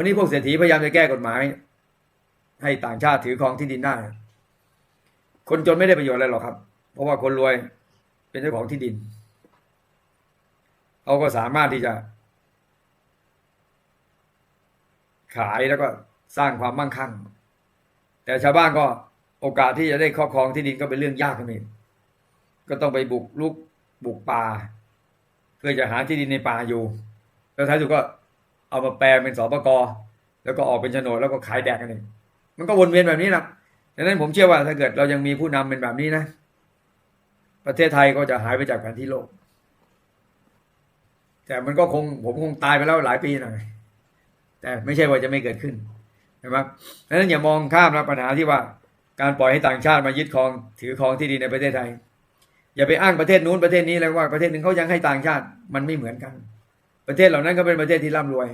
วันนี้พวกเศรษฐีพยายามจะแก้กฎหมาย ให้ต่างชาติถือครองที่ดินได้ คนจนไม่ได้ประโยชน์อะไรหรอกครับ เพราะว่าคนรวยเป็นเจ้าของที่ดินเขาก็สามารถที่จะ ขายแล้วก็สร้างความมั่งคั่ง แต่ชาวบ้านก็โอกาสที่จะได้ครอบครองที่ดินก็เป็นเรื่องยากกันเองก็ต้องไปบุกลุกบุกป่า เพื่อจะหาที่ดินในป่าอยู่ แล้วท้ายสุดก็ เอามาแปลงเป็นสปกแล้วก็ออกเป็นโฉนดแล้วก็ขายแดกกันเองมันก็วนเวียนแบบนี้นะดังนั้นผมเชื่อว่าถ้าเกิดเรายังมีผู้นำเป็นแบบนี้นะ ประเทศไทยก็จะหายไปจากแผนที่โลก แต่มันก็คงผมคงตายไปแล้วหลายปีหน่อยแต่ไม่ใช่ว่าจะไม่เกิดขึ้นนะครับดังนั้นอย่ามองข้ามนะปัญหาที่ว่าการปล่อยให้ต่างชาติมายึดครอง ถือครองที่ดินในประเทศไทย อย่าไปอ้างประเทศนู้นประเทศนี้แล้วว่าประเทศหนึ่งเขายังให้ต่างชาติมันไม่เหมือนกัน ประเทศเหล่านั้นก็เป็นประเทศที่ร่ำรวย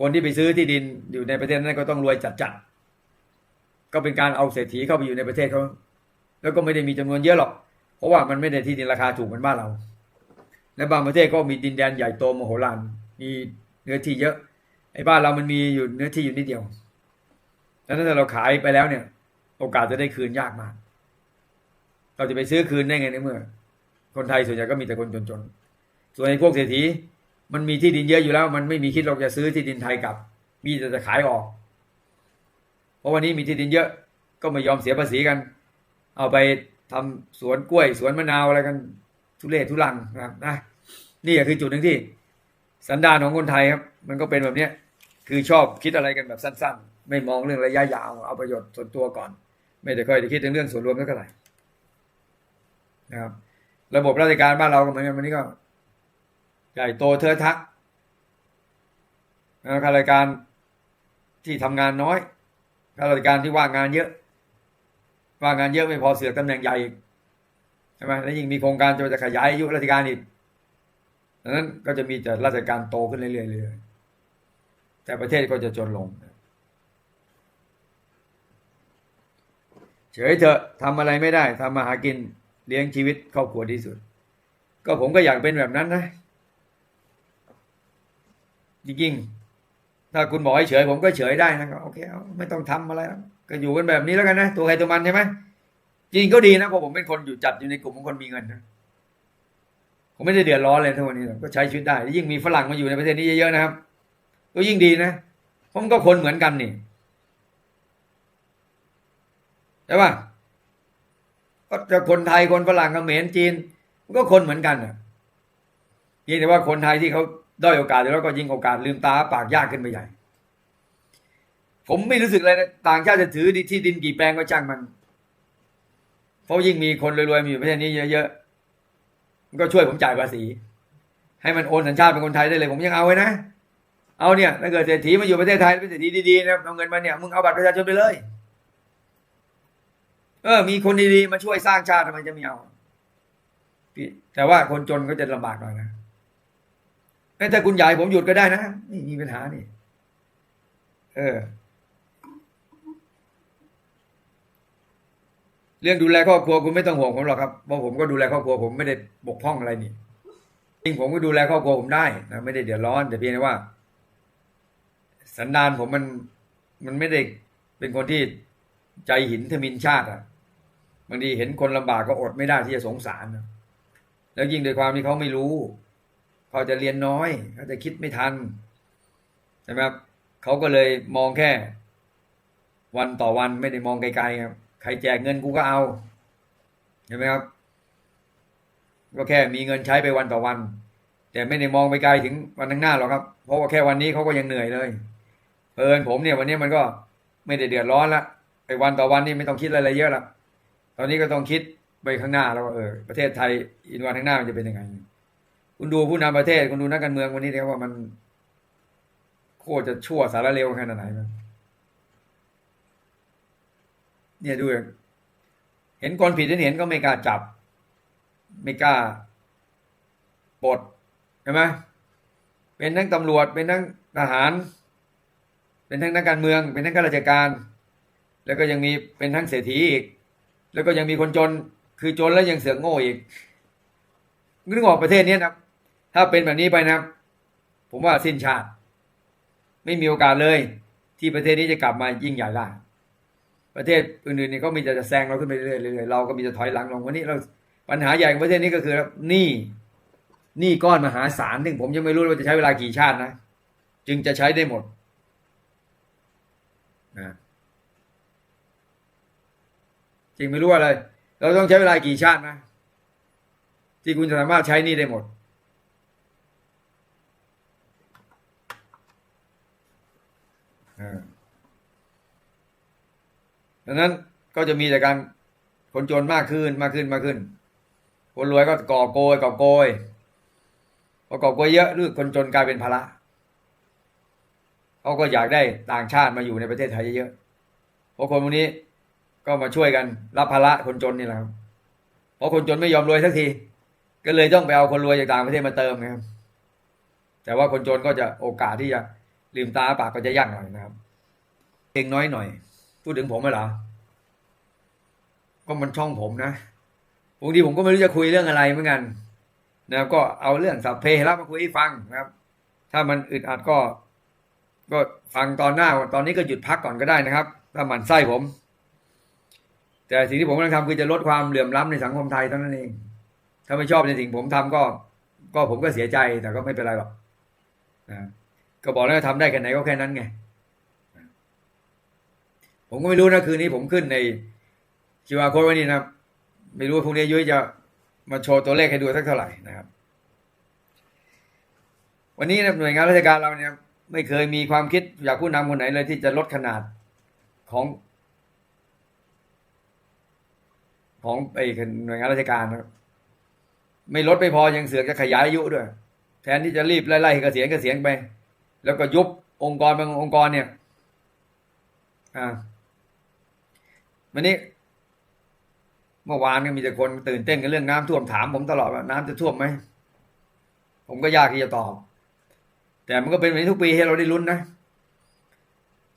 คนที่ไปซื้อที่ดินอยู่ในประเทศนั้นก็ต้องรวยจัดๆก็เป็นการเอาเศรษฐีเข้าไปอยู่ในประเทศเขาแล้วก็ไม่ได้มีจำนวนเยอะหรอก เพราะว่ามันไม่ได้ที่ดินราคาถูกเหมือนบ้านเรา และบางประเทศก็มีดินแดนใหญ่โตมโหฬารมีเนื้อที่เยอะ ไอ้บ้านเรามันมีอยู่เนื้อที่อยู่นิดเดียวดังนั้นถ้าเราขายไปแล้วเนี่ย โอกาสจะได้คืนยากมาก เราจะไปซื้อคืนได้ไงในเมื่อ คนไทยส่วนใหญ่ก็มีแต่คนจนๆ ส่วนไอ้พวกเศรษฐีมันมีที่ดินเยอะอยู่แล้ว มันไม่มีคิดเราจะซื้อที่ดินไทยกลับ มีแต่จะขายออก เพราะวันนี้มีที่ดินเยอะก็ไม่ยอมเสียภาษีกัน เอาไปทำสวนกล้วย สวนมะนาวอะไรกัน ทุเรศทุลังนะครับนะนี่คือจุดหนึ่งที่ สันดานของคนไทยครับ มันก็เป็นแบบเนี้ยคือชอบคิดอะไรกันแบบสั้น ๆ ไม่มองเรื่องระยะยาวเอาประโยชน์ส่วนตัวก่อน ไม่ได้ค่อยได้คิดถึงเรื่องส่วนรวมเท่าไหร่นะครับ ระบบราชการบ้านเราก็เหมือนกันวันนี้ก็ ใหญ่โตเทอทักข้าราชการที่ทำงานน้อยข้าราชการที่ว่างงานเยอะ ว่างงานเยอะไม่พอเสือกตำแหน่งใหญ่ใช่ไหมแล้วยิ่งมีโครงการจะจะขยายอายุราชการอีกดังนั้นก็จะมีแต่ราชการโตขึ้นเรื่อยๆเรื่อยๆแต่ประเทศก็จะจนลงเฉยเถอะทำอะไรไม่ได้ทำมาหากินเลี้ยงชีวิตครอบครัวที่สุด ก็ผมก็อยากเป็นแบบนั้นนะ จริงๆ ถ้าคุณบอกให้เฉย ผมก็เฉยได้นะก็โอเคไม่ต้องทำอะไรแล้วก็อยู่กันแบบนี้แล้วกันนะตัวใครตัวมันใช่ไหมจริงก็ดีนะเพราะผมเป็นคนอยู่จัดอยู่ในกลุ่มของคนมีเงินนะผมไม่ได้เดือดร้อนเลยทั้งวันนี้กก็ใช้ชีวิตได้ ยิ่งมีฝรั่งมาอยู่ในประเทศนี้เยอะๆนะครับ ก็ยิ่งดีนะเพราะมันก็คนเหมือนกันนี่ใช่ป่ะก็จะคนไทยคนฝรั่งเขมรจีน มันก็คนเหมือนกันอะเพียงแต่ว่าคนไทยที่เขา ด้อยโอกาสแล้วก็ยิ่งโอกาสลืมตาปากยากขึ้นไปใหญ่ ผมไม่รู้สึกเลยนะต่างชาติจะถือที่ดินกี่แปลงก็ช่างมัน เพราะยิ่งมีคนรวยๆมีอยู่ประเทศนี้เยอะๆมันก็ช่วยผมจ่ายภาษี ให้มันโอนสัญชาติเป็นคนไทยได้เลย ผมยังเอาไว้นะเอาเนี่ยถ้าเกิดเศรษฐีมาอยู่ประเทศไทยเป็นเศรษฐีดีๆนะเอาเงินมาเนี่ยมึงเอาบัตรประชาชนไปเลย เออ มีคนดีๆมาช่วยสร้างชาติทำไมจะไม่เอาแต่ว่าคนจนก็จะลำบากหน่อยนะ ถ้าคุณใหญ่ผมหยุดก็ได้นะนี่มีปัญหานี่ เออ เรื่องดูแลครอบครัวคุณไม่ต้องห่วงผมหรอกครับเพราะผมก็ดูแลครอบครัวผมไม่ได้บกพร่องอะไรนี่จริงผมก็ดูแลครอบครัวผมได้นะไม่ได้เดือดร้อน แต่เพียงแต่ว่า สันดานผมมันมันไม่ได้เป็นคนที่ใจหินทมินชาติอะบางทีเห็นคนลำบากก็อดไม่ได้ที่จะสงสารนะแล้วยิ่งโดยความที่เขาไม่รู้ เขาจะเรียนน้อยเขาจะคิดไม่ทันใช่ไหมครับเขาก็เลยมองแค่ วันต่อวันไม่ได้มองไกลๆครับใครแจกเงินกูก็เอาเห็นไหมครับ ก็แค่มีเงินใช้ไปวันต่อวัน แต่ไม่ได้มองไปไกลถึงวันข้างหน้าหรอกครับ เพราะว่าแค่วันนี้เขาก็ยังเหนื่อยเลยเพลินผมเนี่ยวันนี้มันก็ไม่ได้เดือดร้อนละไอ้วันต่อวันนี่ไม่ต้องคิดอะไรเยอะละตอนนี้ก็ต้องคิดไปข้างหน้าแล้วว่าเออประเทศไทยอีกวันข้างหน้ามันจะเป็นยังไง คุณดูผู้นำประเทศ คุณดูนักการเมืองวันนี้เนี่ยว่ามัน โคตรจะชั่วสารเลวขนาดไหนนเนี่ยดูเห็นคนผิดเห็นก็ไม่กล้าจับ ไม่กล้าปลดใช่ไหมเป็นทั้งตำรวจเป็นทั้งทหาร เป็นทั้งนักการเมือง เป็นทั้งข้าราชการ แล้วก็ยังมีเป็นทั้งเศรษฐีอีก แล้วก็ยังมีคนจน คือจนแล้วยังเสือกโง่อีกนึกออกประเทศนี้นะ ถ้าเป็นแบบนี้ไปนะ ผมว่าสิ้นชาติ ไม่มีโอกาสเลย ที่ประเทศนี้จะกลับมายิ่งใหญ่ได้ประเทศอื่นๆนี่ก็มีจะแซงเราขึ้นไปเรื่อยๆเรื่อยๆเราก็มีแต่ถอยหลังลงวันนี้เราปัญหาใหญ่ของประเทศนี้ก็คือหนี้หนี้ก้อนมหาศาลซึ่งผมยังไม่รู้ว่าจะใช้เวลากี่ชาตินะ จึงจะใช้ได้หมดนะจริงไม่รู้อะไร เราต้องใช้เวลากี่ชาตินะที่คุณจะสามารถใช้นี่ได้หมด อ่า ดังนั้นก็จะมีแต่การคนจนมากขึ้นมากขึ้นมากขึ้น คนรวยก็ก่อโกยก่อโกยพอก่อโกยเยอะหรือคนจนกลายเป็นภาระเขาก็อยากได้ต่างชาติมาอยู่ในประเทศไทยเยอะๆเพราะคนพวกนี้ก็มาช่วยกันรับภาระคนจนนี่แหละครับเพราะคนจนไม่ยอมรวยสักที ก็เลยต้องไปเอาคนรวยจากต่างประเทศมาเติมนะครับแต่ว่าคนจนก็จะโอกาสที่จะ ลืมตาปากก็จะยากหน่อยนะครับเองน้อยหน่อย พูดถึงผมไหมเหรอก็มันช่องผมนะบางทีผมก็ไม่รู้จะคุยเรื่องอะไรเหมือนกัน นะครับ ก็เอาเรื่องสัพเพเหระมาคุยให้ฟังนะครับ ถ้ามันอึดอัดก็ ก็ฟังตอนหน้าตอนนี้ก็หยุดพักก่อนก็ได้นะครับ ถ้ามันไส้ผม แต่สิ่งที่ผมกำลังทำคือจะลดความเหลื่อมล้ำในสังคมไทยเท่านั้นเอง ถ้าไม่ชอบในสิ่งผมทำก็ ก็ผมก็เสียใจแต่ก็ไม่เป็นไรหรอกนะ ก็บอกแล้วว่าทำได้แค่ไหนก็แค่นั้นไง ผมก็ไม่รู้นะคืนนี้ผมขึ้นในคิวอาร์โค้ดไว้นี่นะครับไม่รู้ว่าพรุ่งนี้ยุ้ยจะมาโชว์ตัวเลขให้ดูสักเท่าไหร่นะครับ วันนี้นะหน่วยงานราชการเราเนี่ยไม่เคยมีความคิดอยากผู้นำคนไหนเลยที่จะลดขนาดของ ของไอ้หน่วยงานราชการนะครับไม่ลดไม่พอยังเสือกจะขยายอายุด้วย แทนที่จะรีบไล่ๆเกษียณเกษียณไป แล้วก็ยุบองค์กรบางองค์กรเนี่ย อ่าวันนี้ เมื่อวานก็มีแต่คนตื่นเต้นกับเรื่องน้ำท่วมถามผมตลอดว่าน้ำจะท่วมไหมผมก็ยากที่จะตอบ แต่มันก็เป็นแบบนี้ทุกปีให้เราได้ลุ้นนะ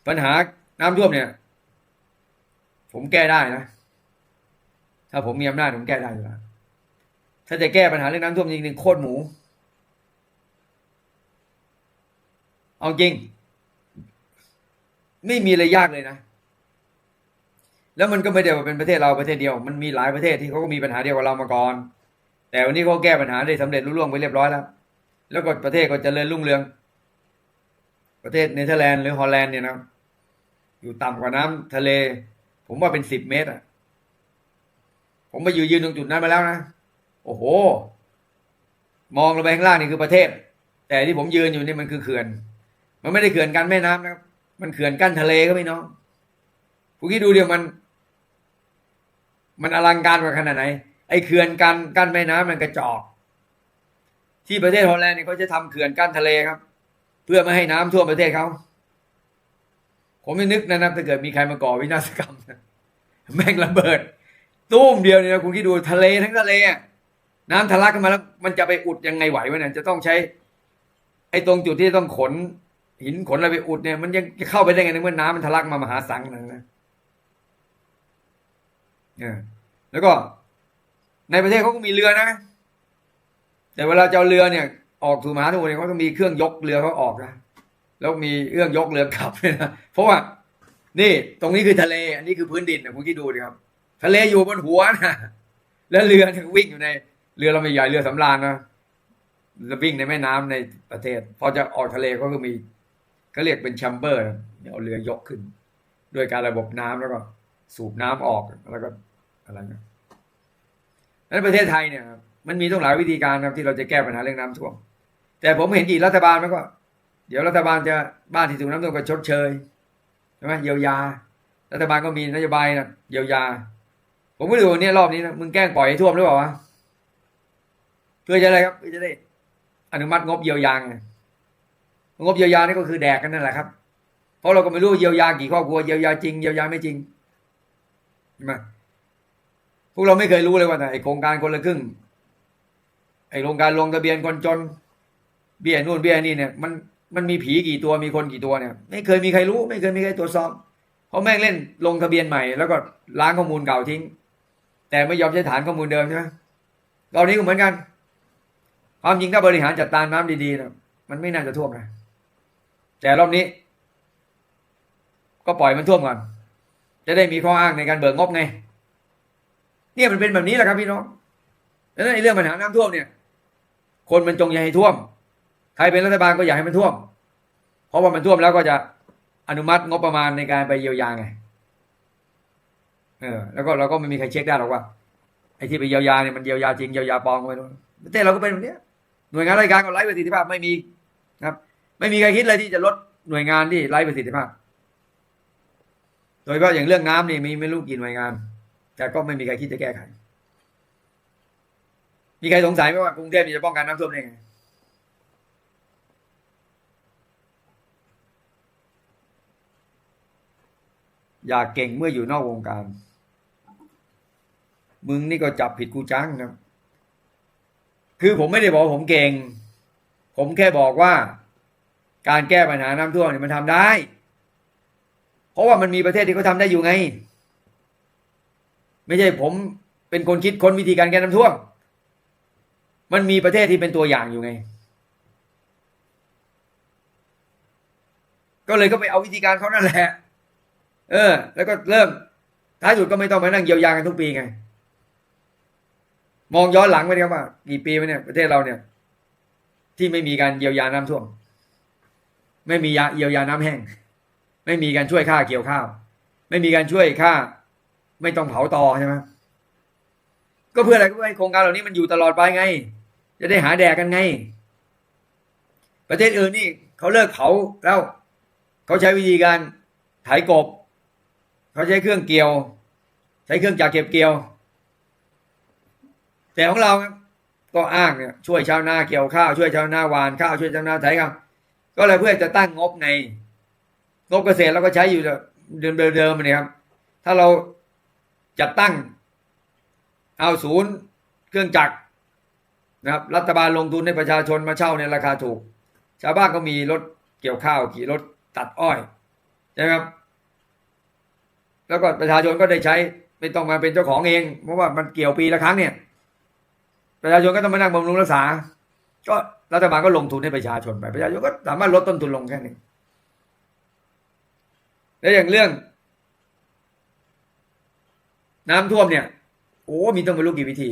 ปัญหาน้ำท่วมเนี่ย ผมแก้ได้นะ ถ้าผมมีอำนาจผมแก้ได้อยู่แล้วถ้าจะแก้ปัญหาเรื่องน้ำท่วมจริงๆโคตรหมู เอาจริง ไม่มีอะไรยากเลยนะ แล้วมันก็ไม่ได้ว่าเป็นประเทศเราประเทศเดียว มันมีหลายประเทศที่เขาก็มีปัญหาเดียวกับเรามาก่อน แต่วันนี้เขาแก้ปัญหาได้สำเร็จรุ่ล่วงไปเรียบร้อยแล้ว แล้วก็ประเทศก็จเจริญรุ่งเรือง ประเทศเนเธอร์แลนด์หรือฮอลแลนด์เนี่ยนะ อยู่ต่ำกว่าน้ำทะเล ผมว่าเป็นสิบเมตรอะ ผมไปอยู่ยืนตรงจุดนั้นมาแล้วนะ โอ้โห มองลงไปข้างล่างนี่คือประเทศแต่ที่ผมยืนอยู่นี่มันคือเขื่อน มันไม่ได้เขื่อนกั้นแม่น้ำนะครับ มันเขื่อนกั้นทะเลก็ไม่น้องพวกนี้ดูเดียวมัน มันอลังการกว่าขนาดไหน ไอ้เขื่อนกั้นกั้นแม่น้ำมันกระจอก ที่ประเทศฮอลแลนด์เนี่ยเขาจะทำเขื่อนกั้นทะเลครับ เพื่อไม่ให้น้ำท่วมประเทศเขาผมไม่นึกนะครับถ้าเกิดมีใครมาก่อวินาศกรรมแม่งระเบิด ตุ้มเดียวเนี่ยนะคุณคิดดูทะเลทั้งทะเลอะน้ำทะลักขึ้นมาแล้ว มันจะไปอุดยังไงไหววะเนี่ยจะต้องใช้ ไอ้ตรงจุดที่ต้องขน หินขนอะไรไปอุดเนี่ยมันยังจะเข้าไปได้ไงในเมื่อน้ำมันทะลักมามหาสังนาดนั้นนะแล้วก็ในประเทศเขาก็มีเรือนะ แต่เวลาจะเอาเรือเนี่ย ออกสู่มหาสมุทรเนี่ยเขาต้องมีเครื่องยกเรือเขาออกนะแล้วมีเครื่องยกเรือกลับเลยนะเพราะว่า นี่ตรงนี้คือทะเล อันนี้คือพื้นดินนะคุณคิดดูดิครับ ทะเลอยู่บนหัวนะแล้วเรือวิ่งอยู่ใน เรือเราไม่ใหญ่เรือสำราญนะจะวิ่งในแม่น้ำในประเทศพอจะออกทะเลก็คือมี เขาเรียกเป็นแชมเบอร์เนะเอาเรือยกขึ้น ด้วยการระบบน้ำแล้วก็ สูบน้ำออกแล้วก็อะไรนะนั้นประเทศไทยเนี่ยมันมีต้องหลายวิธีการครับที่เราจะแก้ปัญหาเรื่องน้ำท่วม แต่ผมเห็นกี่รัฐบาลมันก็ เดี๋ยวรัฐบาลจะบ้านที่ถูกน้ำท่วมก็ชดเชยใช่ไหมเยียวยา รัฐบาลก็มีนโยบายนะเยียวยา ผมก็ดูวันนี้รอบนี้นะมึงแกล้งปล่อยให้ท่วมหรือเปล่าวะเพื่อจะอะไรครับเพื่อจะได้อนุมัติงบเยียวยาไง งบเยียวยานี่ก็คือแดกกันนั่นแหละครับ เพราะเราก็ไม่รู้เยียวยากี่ครอบครัวเยียวยาจริงเยียวยาไม่จริงใช่ไหมพวกเราไม่เคยรู้เลยว่าไอโครงการคนละครึ่ง ไอโครงการลงทะเบียนคนจน เบี้ยนู่นเบี้ยนี่เนี่ยมันมันมีผีกี่ตัวมีคนกี่ตัวเนี่ย ไม่เคยมีใครรู้ ไม่เคยมีใครตรวจสอบเพราะแม่งเล่นลงทะเบียนใหม่แล้วก็ล้างข้อมูลเก่าทิ้ง แต่ไม่ยอมใช้ฐานข้อมูลเดิมใช่ไหมตอนนี้ก็เหมือนกัน ความจริงถ้าบริหารจัดการน้ำดีๆนะมันไม่น่าจะท่วมนะ แต่รอบนี้ ก็ปล่อยมันท่วมก่อน จะได้มีข้ออ้างในการเบิกงบไง เนี่ยมันเป็นแบบนี้แหละครับพี่น้องดังนั้นเรื่องปัญหาน้ำท่วมเนี่ย คนมันจงอย่าให้ท่วม ใครเป็นรัฐบาลก็อยากให้มันท่วม เพราะว่ามันท่วมแล้วก็จะอนุมัติงบประมาณในการไปเยียวยาไง เออ แล้วก็เราก็ไม่มีใครเช็คได้หรอกว่าไอ้ที่ไปเยียวยาเนี่ยมันเยียวยาจริงเยียวยาปลอมไม่รู้ประเทศเราก็เป็นแบบนี้หน่วยงานราชการก็ไร้ประสิทธิภาพไม่มีนะครับ ไม่มีใครคิดเลยที่จะลดหน่วยงานที่ไร้ประสิทธิภาพ โดยเฉพาะอย่างเรื่องน้ำนี่มีไม่รู้กี่หน่วยงาน แต่ก็ไม่มีใครคิดจะแก้ไข มีใครสงสัยไหมว่ากรุงเทพจะป้องกันน้ำท่วมได้ไงอยากเก่งเมื่ออยู่นอกวงการ มึงนี่ก็จับผิดกูจังครับคือผมไม่ได้บอกผมเก่ง ผมแค่บอกว่า การแก้ปัญหาน้ำท่วมเนี่ยมันทำได้ เพราะว่ามันมีประเทศที่เขาทำได้อยู่ไง ไม่ใช่ผมเป็นคนคิดค้นวิธีการแก้น้ำท่วม มันมีประเทศที่เป็นตัวอย่างอยู่ไง ก็เลยก็ไปเอาวิธีการเขานั่นแหละ เออ แล้วก็เริ่มท้ายสุดก็ไม่ต้องมานั่งเยียวยากันทุกปีไง มองย้อนหลังไปนะครับว่า กี่ปีมาเนี่ยประเทศเราเนี่ย ที่ไม่มีการเยียวยาน้ำท่วม ไม่มียาเยียวยาน้ำแห้ง ไม่มีการช่วยค่าเกี่ยวข้าว ไม่มีการช่วยค่า ไม่ต้องเผาต่อใช่ไหมก็เพื่ออะไรก็เพื่อให้โครงการเหล่านี้มันอยู่ตลอดไปไง จะได้หาแดกกันไง ประเทศอื่นนี่เขาเลิกเผาแล้วเขาใช้วิธีการไถกบ เขาใช้เครื่องเกี่ยว ใช้เครื่องจักรเก็บเกี่ยว แต่ของเราก็อ้างเนี่ยช่วยชาวนาเกี่ยวข้าวช่วยชาวนาหวานข้าวช่วยชาวนาไถข้าว ก็เลยเพื่อจะตั้งงบใน งบเกษตรเราก็ใช้อยู่เดิมเดิมๆนี่ครับ ถ้าเราจัดตั้ง เอาศูนย์เครื่องจักรนะครับ รัฐบาลลงทุนให้ประชาชนมาเช่าในราคาถูก ชาวบ้านก็มีรถเกี่ยวข้าวขี่รถตัดอ้อยใช่ไหมครับ แล้วก็ประชาชนก็ได้ใช้ไม่ต้องมาเป็นเจ้าของเอง เพราะว่ามันเกี่ยวปีละครั้งเนี่ย ประชาชนก็ต้องมานั่งบำรุงรักษา ก็ รัฐบาลก็ลงทุนให้ประชาชนไปประชาชนก็สามารถลดต้นทุนลงแค่นี้แล้วอย่างเรื่อง น้ำท่วมเนี่ย โอ้มีต้องไปรู้กี่วิธี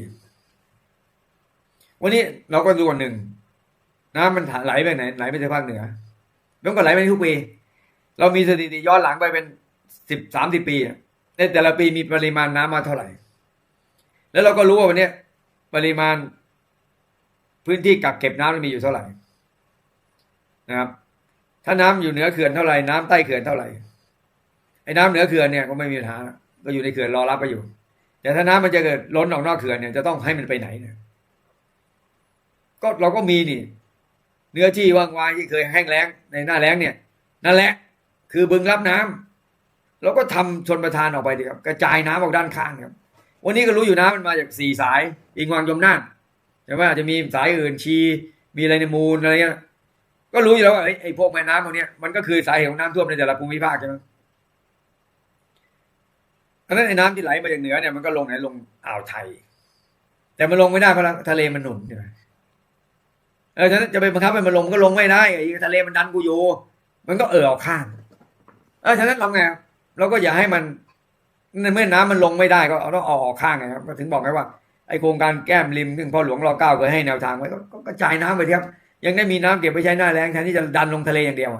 วันนี้เราก็ดูวันหนึ่ง น้ำมันไหลไปไหนไหลไปทางภาคเหนือมันก็ไหลไปทุกปี เรามีสถิติย้อนหลังไปเป็นสิบสามสิบปีในแต่ละปีมีปริมาณน้ำมาเท่าไหร่ แล้วเราก็รู้ว่าวันนี้ปริมาณ พื้นที่กักเก็บน้ำมันมีอยู่เท่าไหร่นะครับ ถ้าน้ำอยู่เหนือเขื่อนเท่าไหร่น้ำใต้เขื่อนเท่าไหร่ไอ้น้ำเหนือเขื่อนเนี่ยก็ไม่มีปัญหาก็อยู่ในเขื่อนรอรับไปอยู่ แต่ถ้าน้ำมันจะเกิดล้นออกนอกเขื่อนเนี่ยจะต้องให้มันไปไหนเนี่ยก็เราก็มีนี่ เนื้อที่ว่างวายที่เคยแห้งแล้งในหน้าแล้งเนี่ย นั่นแหละ คือบึงรับน้ำเราก็ทำชนประทานออกไปดีครับ กระจายน้ำออกด้านข้างครับ วันนี้ก็รู้อยู่น้ำมันมาจากสี่สาย อิงวังยมน่าน ช่ไหมอาจจะมีสายอื่นชี มีอะไรในมูลอะไรเงี้ย ก็รู้อยู่แล้วว่าไอ้ไอพวกแม่น้ำพวกเนี้ยมันก็คือสาเหตุของน้ำท่วมในแต่ละภูมิภาคใช่ไหมอันนั้นไอ้น้ำที่ไหลมาจากเหนือเนี่ยมันก็ลงไหนลงอ่าวไทย แต่มันลงไม่ได้เพราะทะเลมันหนุนใช่ไหมเออฉะนั้นจะไปบังคับให้มันลงก็ลงไม่ได้ไอ้ทะเลมันดันกูอยู่มันก็เออออกข้างเออฉะนั้นเราไงเราก็อย่าให้มันในเมื่อน้ำมันลงไม่ได้ก็เอาต้องออกข้างไงครับถึงบอกไงว่า ไอโครงการแก้มริมซึ่งพ่อหลวงรอเก้าเคยให้แนวทางไว้ก็กระจายน้ำไปเทียบยังได้มีน้ำเก็บไปใช้หน้าแรงแทนที่จะดันลงทะเลอย่างเดียว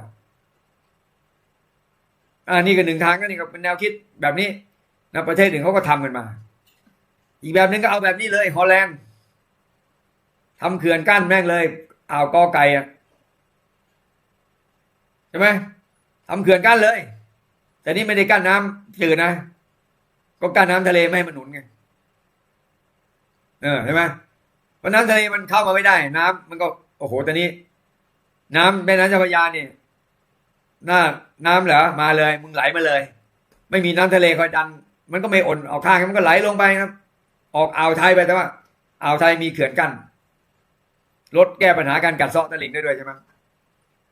อ่านี่ก็หนึ่งทางก็นี่ก็เป็นแนวคิดแบบนี้นะประเทศหนึ่งเขาก็ทำกันมา อีกแบบหนึงก็เอาแบบนี้เลยฮอลแลนด์ทำเขื่อนกั้นแม่งเลยอ่าวกอไก่อะใช่ไหมทำเขื่อนกั้นเลย แต่นี่ไม่ได้กั้นน้ำจืดนะ ก็กั้นน้ำทะเลไม่ให้มันหนุนไง เออใช่ไหมเพราะน้ำทะเลมันเข้ามาไม่ได้ น้ำมันก็โอ้โหตอนนี้ น้ำแม่น้ำเจ้าพระยานี่หน้าน้ำเหรอมาเลย มึงไหลมาเลย ไม่มีน้ำทะเลคอยดัน มันก็ไม่อ่อนออกข้างมันก็ไหลลงไปครับ ออกอ่าวไทยไปแต่ว่าอ่าวไทยมีเขื่อนกั้นลดแก้ปัญหาการกัดเซาะตะลิ่งได้ด้วยใช่ไหม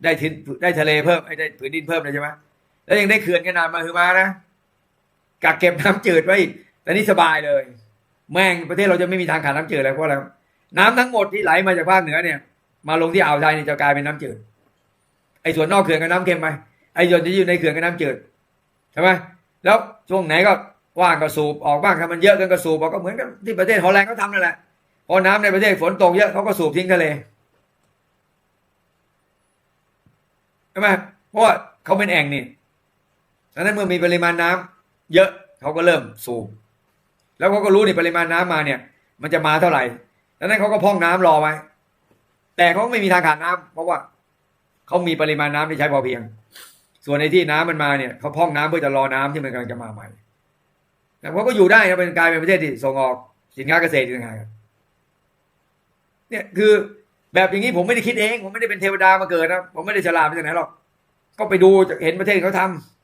ได้ทินได้ทะเลเพิ่มไอ้ได้ผืนดินเพิ่มเลยใช่ไหมแล้วยังได้เขื่อนขนาดมาคือมานะกักเก็บน้ำจืดไว้อีกแต่นี่สบายเลย แม่งประเทศเราจะไม่มีทางขาดน้ำจืดเลยเพราะอะไรน้ำทั้งหมดที่ไหลมาจากภาคเหนือเนี่ย มาลงที่อ่าวไทยเนี่ยจะกลายเป็นน้ำจืดไอ้ส่วนนอกเขื่อนก็น้ำเค็มไปไอ้ส่วนที่อยู่ในเขื่อนก็น้ำจืดช่ไหมแล้วช่วงไหนก็ว่างก็สูบออกบ้างถ้ามันเยอะเกินก็สูบออกก็เหมือนกับที่ประเทศฮอลแลนด์เขาทำนั่นแหละพอน้ำในประเทศฝนตกเยอะเขาก็สูบทิ้งทะเลใช่ไหมเพราะว่าเขาเป็นแอ่งนี่ดังนั้นเมื่อมีปริมาณน้ำเยอะเขาก็เริ่มสูบ แล้วเขาก็รู้นี่ปริมาณน้ำมาเนี่ย มันจะมาเท่าไหร่ดังนั้นเขาก็พ่องน้ำรอไว้ แต่เขาไม่มีทางขาดน้ำเพราะว่าเขามีปริมาณน้ำที่ใช้พอเพียง ส่วนในที่น้ำมันมาเนี่ยเขาพ่องน้ำเพื่อจะรอน้ำที่มันกำลังจะมาใหม่แต่เขาก็อยู่ได้นะเป็นกลายเป็นประเทศที่ส่งออกสินค้าเกษตรอีกต่างเนี่ยคือแบบอย่างนี้ผมไม่ได้คิดเอง ผมไม่ได้เป็นเทวดามาเกิดนะผมไม่ได้ฉลาดมาจากไหนหรอกก็ไปดูเห็นประเทศเขาทำ